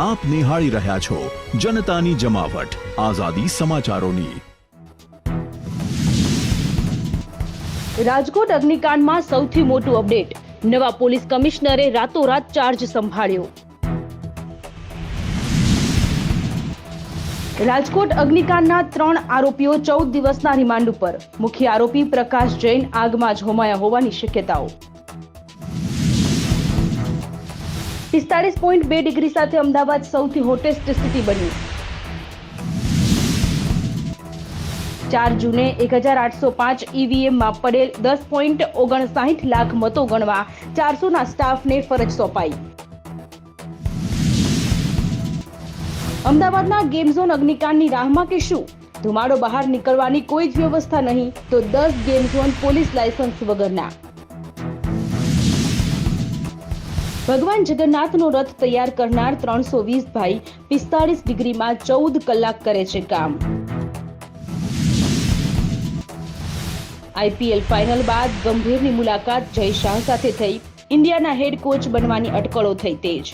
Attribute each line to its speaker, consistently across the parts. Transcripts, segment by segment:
Speaker 1: આપ નિહાળી રહ્યા છો જનતાની જમાવટ. આઝાદી સમાચારોની.
Speaker 2: રાજકોટ અગ્નિકાંડમાં સૌથી મોટું અપડેટ. નવા પોલીસ કમિશનરે રાતોરાત ચાર્જ સંભાળ્યો. રાજકોટ અગ્નિકાંડના ત્રણ આરોપીઓ ચૌદ દિવસના રિમાન્ડ ઉપર. મુખ્ય આરોપી પ્રકાશ જૈન આગમાં જ હોમાયા હોવાની શક્યતાઓ. પિસ્તાળીસ પોઈન્ટ બે ડિગ્રી સાથે અમદાવાદ સૌથી હોટેસ્ટ સિટી બન્યું. ચાર જૂને એક હજાર આઠસો પાંચ ઈવીએમમાં પડેલ દસ પોઈન્ટ ઓગણસાઠ લાખ મતો ગણવા ચારસોના સ્ટાફને ફરજ સોંપાઈ. અમદાવાદના ગેમ ઝોન અગ્નિકાંડની રાહમાં કે શું? ધુમાડો બહાર નીકળવાની કોઈ જ વ્યવસ્થા નહીં તો દસ ગેમ ઝોન પોલીસ લાયસન્સ વગરના. ભગવાન જગન્નાથનો રથ તૈયાર કરનાર ત્રણસો વીસ ભાઈ પિસ્તાળીસ ડિગ્રીમાં ચૌદ કલાક કરે છે કામ. આઈપીએલ ફાઇનલ બાદ ગંભીરની મુલાકાત જય શાહ સાથે થઈ. ઇન્ડિયાના હેડ કોચ બનવાની અટકળો થઈ તેજ.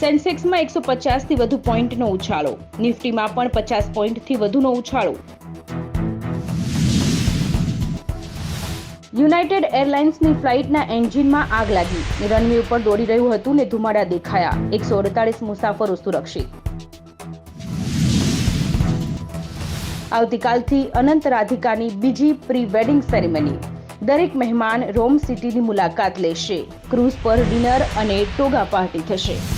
Speaker 2: સેન્સેક્સમાં એકસો પચાસથી વધુ પોઈન્ટનો ઉછાળો. નિફ્ટીમાં પણ પચાસ પોઈન્ટથી વધુનો ઉછાળો. યુનાઇટેડ એરલાઇન્સની ફ્લાઇટના એન્જિનમાં આગ લાગી. રનવે ઉપર દોડી રહ્યું હતું ને ધુમાડા દેખાયા. એકસો અડતાલીસ મુસાફરો સુરક્ષિત. આવતીકાલથી અનંત રાધિકાની બીજી પ્રી વેડિંગ સેરેમની. દરેક મહેમાન રોમ સિટીની મુલાકાત લેશે. ક્રૂઝ પર ડિનર અને ટોગા પાર્ટી થશે.